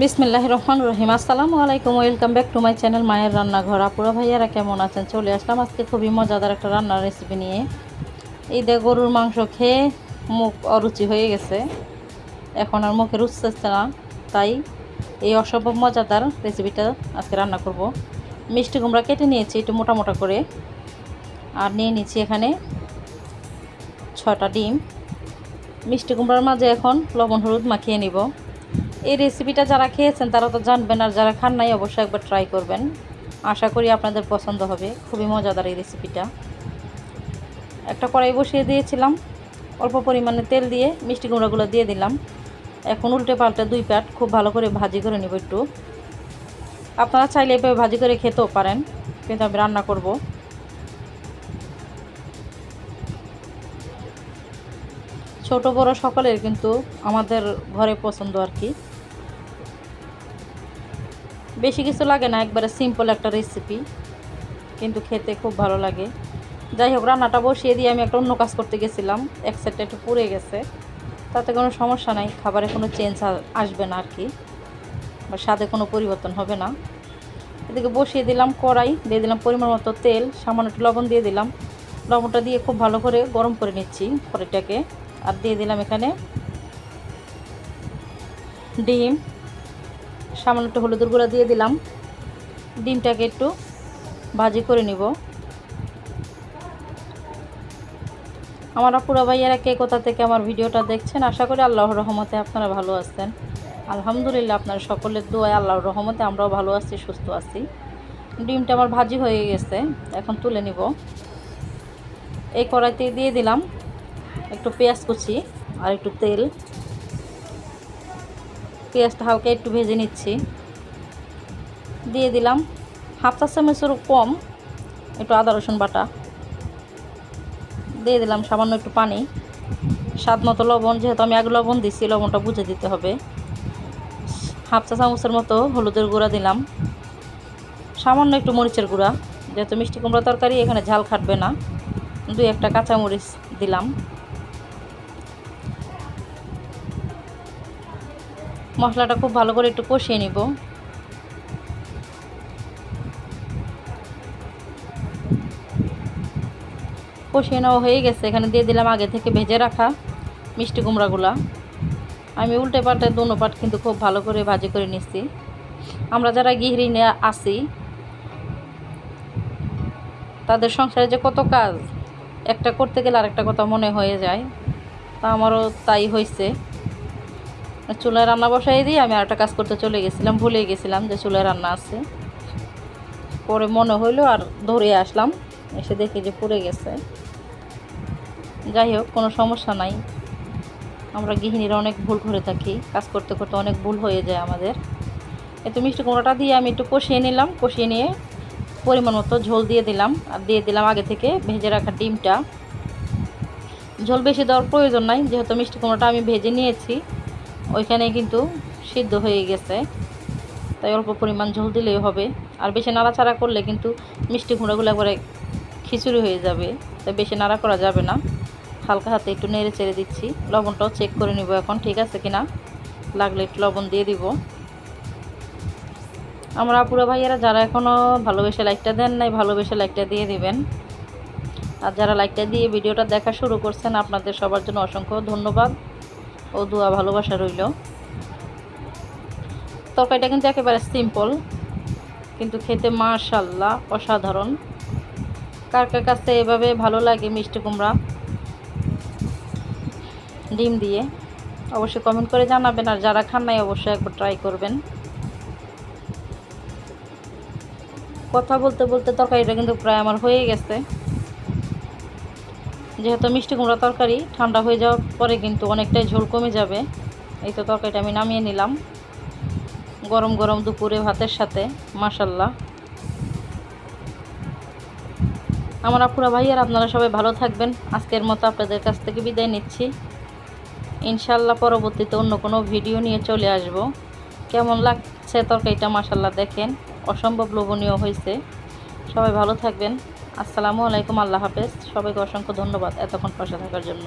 বিসমিল্লাহ রহমান রহিম আসসালামু আলাইকুম, welcome back to my channel মায়ের রান্নাঘর। আপুরা ভাইয়ারা কেমন আছেন? চলে আসলাম আজকে খুবই মজাদার একটা রান্নার রেসিপি নিয়ে। এই দিয়ে গরুর মাংস খেয়ে মুখ অরুচি হয়ে গেছে। এখন আর মুখে রুচতেছে না, তাই এই অসম্ভব মজাদার রেসিপিটা আজকে রান্না করব। মিষ্টি কুমড়া কেটে নিয়েছি একটু মোটা মোটা করে। আর নিয়ে নিচ্ছি এখানে ছটা ডিম। মিষ্টি কুমড়ার মাঝে এখন লবণ, হলুদ মাখিয়ে নিব। এই রেসিপিটা যারা খেয়েছেন, তারা তো জানবেন আর যারা খান নাই, অবশ্যই একবার ট্রাই করবেন। আশা করি আপনাদের পছন্দ হবে। খুবই মজাদার এই রেসিপিটা একটা কড়াই বসিয়ে দিয়েছিলাম। অল্প পরিমাণে তেল দিয়ে মিষ্টি কুমড়াগুলো দিয়ে দিলাম। এখন উল্টে পাল্টে দুই প্যাট খুব ভালো করে ভাজি করে নেব একটু। আপনারা চাইলে এভাবে ভাজি করে খেতেও পারেন, কিন্তু আমি রান্না করব। ছোট বড় সকলের কিন্তু আমাদের ঘরে পছন্দ আর কি। বেশি কিছু লাগে না, একবারে সিম্পল একটা রেসিপি কিন্তু খেতে খুব ভালো লাগে। যাই হোক, রান্নাটা বসিয়ে দিয়ে আমি একটা অন্য কাজ করতে গেছিলাম, এক সাইডটা একটু পুড়ে গেছে, তাতে কোনো সমস্যা নাই, খাবারে কোনো চেঞ্জ আসবে না আর কি, বা স্বাদে কোনো পরিবর্তন হবে না। এদিকে বসিয়ে দিলাম কড়াই, দিয়ে দিলাম পরিমাণ মতো তেল, সামান্য একটু লবণ দিয়ে দিলাম। লবণটা দিয়ে খুব ভালো করে গরম করে নিচ্ছি কড়াইটাকে, আর দিয়ে দিলাম এখানে ডিম সামান্য একটু হলুদের গুঁড়া দিয়ে দিলাম। ডিমটাকে একটু ভাজি করে নিব। আমার আপুরা ভাইয়ারা কে কোথা থেকে আমার ভিডিওটা দেখছেন, আশা করি আল্লাহর রহমতে আপনারা ভালো আছেন। আলহামদুলিল্লাহ আপনার সকলের দোয়ায় আল্লাহর রহমতে আমরাও ভালো আছি, সুস্থ আছি। ডিমটা আমার ভাজি হয়ে গেছে, এখন তুলে নিব। এই কড়াইতে দিয়ে দিলাম একটু পেঁয়াজ কুচি আর একটু তেল। পেঁয়াজটা হালকা একটু ভেজে নিচ্ছি। দিয়ে দিলাম হাফ চা চামচেরও কম একটু আদা, রসুন বাটা। দিয়ে দিলাম সামান্য একটু পানি। স্বাদ মতো লবণ, যেহেতু আমি আগে লবণ দিচ্ছি লবণটা বুঝে দিতে হবে। হাফ চা চামচের মতো হলুদের গুঁড়া দিলাম। সামান্য একটু মরিচের গুঁড়া, যেহেতু মিষ্টি কুমড়া তরকারি, এখানে ঝাল খাটবে না। দুই একটা কাঁচামরিচ দিলাম। মশলাটা খুব ভালো করে একটু কষিয়ে নিব। কষিয়ে নেওয়া হয়ে গেছে। এখানে দিয়ে দিলাম আগে থেকে ভেজে রাখা মিষ্টি কুমড়াগুলা। আমি উল্টে পাল্টে দুনো পাট কিন্তু খুব ভালো করে ভাজি করে নিচ্ছি। আমরা যারা গৃহিণী আছি, তাদের সংসারে যে কত কাজ, একটা করতে গেলে আরেকটা কথা মনে হয়ে যায়। তা আমারও তাই হয়েছে চুলায় রান্না বসাই দিয়ে আমি আরেকটা কাজ করতে চলে গেছিলাম, ভুলে গেছিলাম যে চুলায় রান্না আছে। পরে মনে হইল আর ধরে আসলাম, এসে দেখি যে পুড়ে গেছে। যাই হোক, কোনো সমস্যা নাই। আমরা গৃহিণীরা অনেক ভুল করে থাকি, কাজ করতে করতে অনেক ভুল হয়ে যায় আমাদের। এতো মিষ্টি কুমড়োটা দিয়ে আমি একটু কষিয়ে নিলাম, কষিয়ে নিয়ে পরিমাণ মতো ঝোল দিয়ে দিলাম। আর দিয়ে দিলাম আগে থেকে ভেজে রাখা ডিমটা। ঝোল বেশি দেওয়ার প্রয়োজন নাই, যেহেতু মিষ্টি কুমড়োটা আমি ভেজে নিয়েছি। ওইখানে কিন্তু সিদ্ধ হয়ে গেছে। তাই অল্প পরিমাণ ঝোল দিলেই হবে। আর বেশি নাড়াচাড়া করলে কিন্তু মিষ্টি কুমড়োগুলো একবারে খিচুড়ি হয়ে যাবে। তাই বেশি নাড়া করা যাবে না। হালকা হাতে একটু নেড়ে চেড়ে দিচ্ছি। লবণটাও চেক করে নিব এখন, ঠিক আছে কিনা? লাগলে একটু লবণ দিয়ে দিব। আমরা আপুরা ভাইয়েরা যারা এখনও ভালোবেসে লাইকটা দেন নাই, ভালোবেসে লাইকটা দিয়ে দিবেন। আর যারা লাইকটা দিয়ে ভিডিওটা দেখা শুরু করছেন, আপনাদের সবার জন্য অসংখ্য ধন্যবাদ। ও দোয়া ভালোবাসা রইল। তরকারিটা কিন্তু একেবারে সিম্পল কিন্তু খেতে মাশাল্লাহ অসাধারণ। কার কার কাছে এভাবে ভালো লাগে মিষ্টি কুমড়া? ডিম দিয়ে। অবশ্যই কমেন্ট করে জানাবেন, আর যারা খান নাই অবশ্যই একবার ট্রাই করবেন। কথা বলতে বলতে তরকারিটা কিন্তু প্রায় আমার হয়ে গেছে। যেহেতু মিষ্টি কুমড়া তরকারি, ঠান্ডা হয়ে যাওয়ার পরে কিন্তু অনেকটাই ঝোল কমে যাবে। এই তো তরকারিটা আমি নামিয়ে নিলাম। গরম গরম দুপুরে ভাতের সাথে মাসাল্লাহ আমার আপুরা ভাই আর আপনারা সবাই ভালো থাকবেন। আজকের মতো আপনাদের কাছ থেকে বিদায় নিচ্ছি। ইনশাল্লাহ পরবর্তীতে অন্য কোনো ভিডিও নিয়ে চলে আসব। কেমন লাগছে তরকারিটা মাসাল্লাহ দেখেন। অসম্ভব লোভনীয় হয়েছে। সবাই ভালো থাকবেন। আসসালামু আলাইকুম আল্লাহ হাফেজ। সবাইকে অসংখ্য ধন্যবাদ এতক্ষণ পাশে থাকার জন্য।